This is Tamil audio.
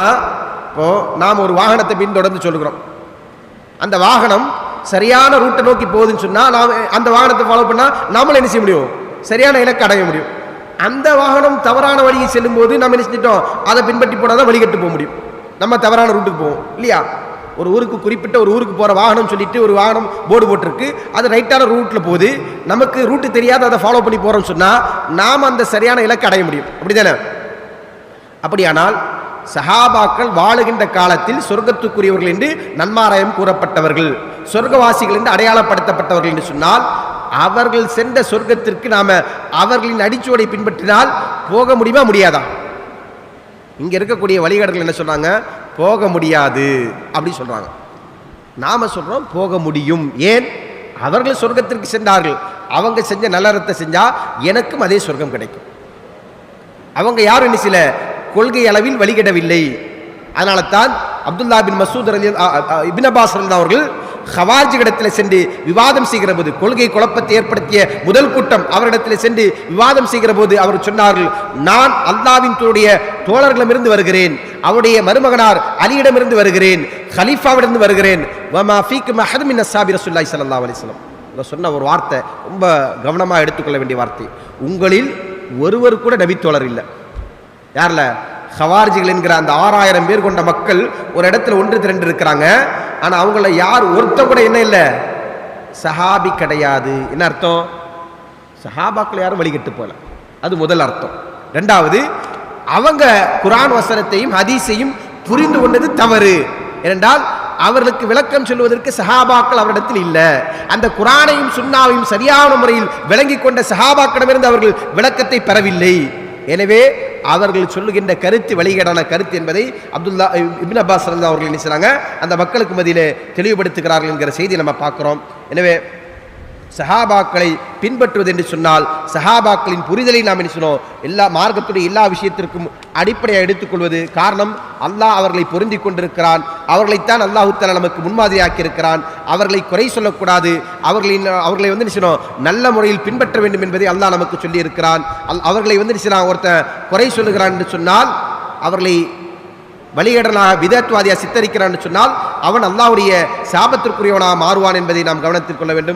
இப்போ நாம் ஒரு வாகனத்தை பின்தொடர்ந்து சொல்லுகிறோம். அந்த வாகனம் சரியான ரூட்டை நோக்கி போகுதுன்னு சொன்னால் நாம் அந்த வாகனத்தை ஃபாலோ பண்ணால் நாமளும் என்ன செய்ய முடியும்? சரியான இலக்கு அடைய முடியும். அந்த வாகனம் தவறான வழியை செல்லும்போது நம்ம என்ன செஞ்சிட்டோம்? அதை பின்பற்றி போனால் தான் வழிகட்டு போக முடியும். நம்ம தவறான ரூட்டுக்கு போவோம் இல்லையா? ஒரு ஊருக்கு குறிப்பிட்ட ஒரு ஊருக்கு போகிற வாகனம் சொல்லிட்டு ஒரு வாகனம் போர்டு போட்டிருக்கு. அது ரைட்டான ரூட்டில் போகுது. நமக்கு ரூட்டு தெரியாத அதை ஃபாலோ பண்ணி போகிறோம்னு சொன்னால் நாம் அந்த சரியான இலக்கு அடைய முடியும். அப்படி தானே அப்படியானால் சஹாபாக்கள் வாழுகின்ற காலத்தில் சொர்க்கத்துக்குரியவர்கள் என்று நன்மாராயம் கூறப்பட்டவர்கள் சொர்க்கவாசிகள் என்று அடையாளப்படுத்தப்பட்டவர்கள் என்று சொன்னால் அவர்கள் சென்ற சொர்க்கத்திற்கு நாம அவர்களின் அடிச்சுவடை பின்பற்றினால் போக முடியுமா முடியாதா? இங்க இருக்கக்கூடிய வழிகாடுகள் என்ன சொன்னாங்க போக முடியாது அப்படி சொல்றாங்க. நாம சொல்றோம் போக முடியும். ஏன்? அவர்கள் சொர்க்கத்திற்கு சென்றார்கள். அவங்க செஞ்ச நல்லறத்தை செஞ்சா எனக்கும் அதே சொர்க்கம் கிடைக்கும். அவங்க யாரும் என்ன சில? கொள்கை அளவில் வழிகிடவில்லை. அதனால தான் அப்துல்லா பின் மசூத் ரலி இபின் அபாஸ் அவர்கள் ஹவார்ஜி இடத்தில் சென்று விவாதம் செய்கிற போது கொள்கை குழப்பத்தை ஏற்படுத்திய முதல் கூட்டம் அவரிடத்தில் சென்று விவாதம் செய்கிற போது அவர் சொன்னார்கள் நான் அல்லாவின் தோடைய தோழர்களிடமிருந்து வருகிறேன். அவருடைய மருமகனார் அலியிடமிருந்து வருகிறேன். ஹலீஃபாவிடமிருந்து வருகிறேன். வமா ஃபீக்கும் அஹது மின் அஸ்ஸாபி ரசூலுல்லாஹி சொன்ன ஒரு வார்த்தை ரொம்ப கவனமாக எடுத்துக்கொள்ள வேண்டிய வார்த்தை. உங்களில் ஒருவர் கூட நபித்தோழர் இல்லை. யார்ல? ஹவார்ஜிகள் என்கிற அந்த ஆறாயிரம் பேர் கொண்ட மக்கள் ஒரு இடத்துல ஒன்று திரண்டு இருக்கிறாங்க ஆனால் அவங்கள யார்? ஒருத்த கூட என்ன இல்லை. சஹாபி கிடையாது. என்ன அர்த்தம்? சஹாபாக்கள் யாரும் வழிகட்டு போல. அது முதல் அர்த்தம். ரெண்டாவது அவங்க குரான் வசனத்தையும் ஹதீஸையும் புரிந்து கொண்டது தவறு. ஏனென்றால் அவர்களுக்கு விளக்கம் சொல்வதற்கு சஹாபாக்கள் அவரிடத்தில் இல்லை. அந்த குரானையும் சுண்ணாவையும் சரியான முறையில் விளங்கி கொண்ட சஹாபாக்களிடமிருந்து அவர்கள் விளக்கத்தை பெறவில்லை. எனவே அவர்கள் சொல்லுகின்ற கருத்து வெளியீடான கருத்து என்பதை அப்துல்லா இபின் அப்பாஸ் அவர்கள் என்ன செய்றாங்க அந்த மக்களுக்கு மதியில் தெளிவுபடுத்துகிறார்கள் என்கிற செய்தி நம்ம பார்க்குறோம். எனவே சஹாபாக்களை பின்பற்றுவது என்று சொன்னால் சஹாபாக்களின் புரிதலை நாம் என்ன சொன்னோம் எல்லா மார்க்கத்துடைய எல்லா விஷயத்திற்கும் அடிப்படையாக எடுத்துக்கொள்வது காரணம் அல்லாஹ் அவர்களை பொருந்தி கொண்டிருக்கிறான். அவர்களைத்தான் அல்லாஹுத்தால நமக்கு முன்மாதிரியாக்கி இருக்கிறான் அவர்களை குறை சொல்லக்கூடாது. அவர்களின் அவர்களை வந்து என்ன செய்யணும்? நல்ல முறையில் பின்பற்ற வேண்டும் என்பதை அல்லாஹ் நமக்கு சொல்லியிருக்கிறான். அல்- அவர்களை வந்து என்ன செய்யலாம்? ஒருத்தன் குறை சொல்லுகிறான் என்று சொன்னால் அவர்களை வழிகடனாக விதத்வாதியாக சித்தரிக்கிறான்னு சொன்னால் அவன் அல்லாவுடைய சாபத்திற்குரியவனாக மாறுவான் என்பதை நாம் கவனத்தில் கொள்ள வேண்டும்.